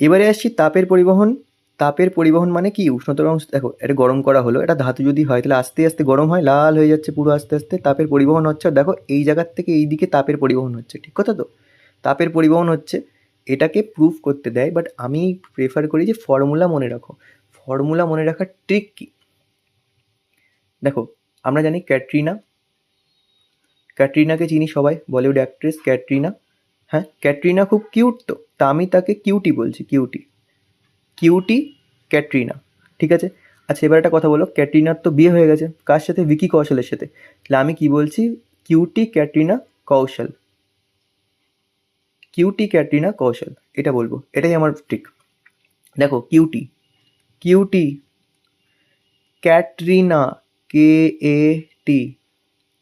এবারে আসছি তাপের পরিবহন। তাপের পরিবহন মানে কি? উষ্ণতর অংশ দেখো, এটা গরম করা হলো, এটা ধাতু যদি হয়, তাহলে আস্তে আস্তে গরম হয়, লাল হয়ে যাচ্ছে পুরো আস্তে আস্তে। তাপের পরিবহন হচ্ছে, দেখো, এই জায়গার থেকে এই দিকে তাপের পরিবহন হচ্ছে, ঠিক কথা তো? তাপের পরিবহন হচ্ছে, এটাকে প্রুফ করতে দেয় বাট আমি প্রেফার করি যে ফর্মুলা মনে রাখো। ফর্মুলা মনে রাখার ট্রিক কী? দেখো, আমরা জানি ক্যাটরিনা। ক্যাটরিনাকে চিনি সবাই বলিউড অ্যাক্ট্রেস ক্যাটরিনা। হ্যাঁ ক্যাটরিনা খুব কিউট তো, তা আমি তাকে কিউটি বলছি, কিউটি। কিউটি ক্যাটরিনা, ঠিক আছে? আচ্ছা এবার একটা কথা বলো, ক্যাটরিনার তো বিয়ে হয়ে গেছে, কার সাথে? ভিকি কৌশলের সাথে। তাহলে আমি কি বলছি? কিউটি ক্যাটরিনা কৌশল। কিউটি ক্যাটরিনা কৌশল, এটা বলব, এটাই আমার ঠিক দেখো, cutie cutie Katrina K A T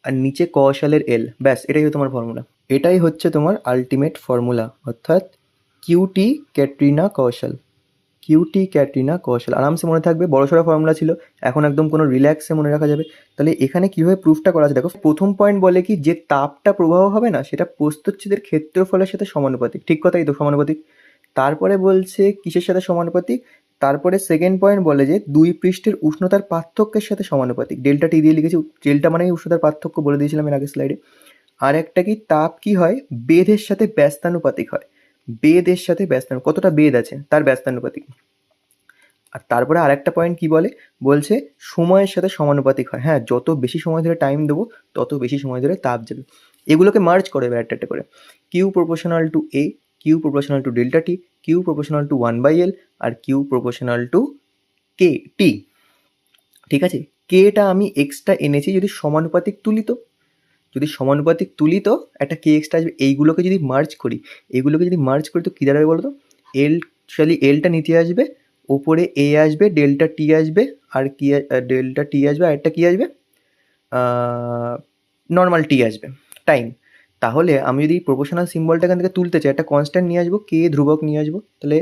আর নিচে কৌশলের এল ব্যাস, এটাই হচ্ছে তোমার ফর্মুলা এটাই হচ্ছে তোমার আলটিমেট ফর্মুলা অর্থাৎ cutie Katrina Kaushal cutie Katrina কৌশল আরামসে মনে থাকবে, বড় সড়ো ফর্মুলা ছিল, এখন একদম কোনো রিল্যাক্সে মনে রাখা যাবে। তাহলে এখানে কীভাবে প্রুফটা করা আছে? দেখো, প্রথম পয়েন্ট বলে কি, যে তাপটা প্রবাহ হবে না, সেটা প্রস্তুচ্ছেদের ক্ষেত্রফলের সাথে সমানুপাতিক। ঠিক কথাই তো, সমানুপাতিক। তারপরে বলছে, কিসের সাথে সমানুপাতিক? তারপরে সেকেন্ড পয়েন্ট বলে যে, দুই পৃষ্ঠের উষ্ণতার পার্থক্যের সাথে সমানুপাতিক। ডেল্টা টি দিয়ে লিখেছি ডেল্টা মানেই উষ্ণতার পার্থক্য বলে দিয়েছিলাম এর আগের স্লাইডে আর একটা কি, তাপ কি হয়? বেদের সাথে ব্যস্তানুপাতিক হয়। বেদের সাথে ব্যস্তানু, কতটা বেদ আছে? তার ব্যস্তানুপাতিক। আর তারপরে আরেকটা পয়েন্ট কি বলে? বলছে সময়ের সাথে সমানুপাতিক হয়। হ্যাঁ যত বেশি সময় ধরে টাইম দেবো, তত বেশি সময় ধরে তাপ যাবে। এগুলোকে মার্চ করে এবার একটা করে। Q proportional to A Q proportional to delta T Q proportional to one by L R Q proportional to K T ঠিক আছে? কেটা আমি এক্সট্রা এনেছি যদি সমানুপাতিক তুলি তো। যদি সমানুপাতিক তুলি তো, একটা কে এক্সট্রা আসবে, এইগুলোকে যদি মার্চ করি এইগুলোকে যদি মার্চ করি তো কী দাঁড়াবে বলো তো এল অ্যাকচুয়ালি এলটা নিচে আসবে, ওপরে এ আসবে ডেল্টা টি আসবে, আর কি ডেল্টা টি আসবে, আর একটা কী আসবে? নর্মাল টি আসবে টাইম তাহলে আমি যদি প্রপোর্শনাল সিম্বলটা এখান থেকে তুলতে চাই, একটা কনস্ট্যান্ট নিয়ে আসব কে ধ্রুবক নিয়ে আসব, তাহলে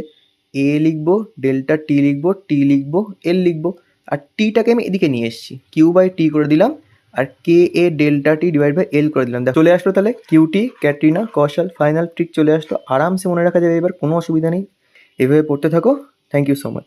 এ লিখব ডেল্টা টি লিখব টি লিখব এল লিখব, আর টিটাকে আমি এদিকে নিয়ে এসেছি কিউ বাই টি করে দিলাম আর K A delta T divide by L করে দিলাম। চলে আসলো তাহলে কিউটি ক্যাটরিনা কৌশল ফাইনাল ট্রিক চলে আসলো। আরামসে মনে রাখা যাবে, এবার কোনো অসুবিধা নেই। এভাবে পড়তে থাকো। Thank you so much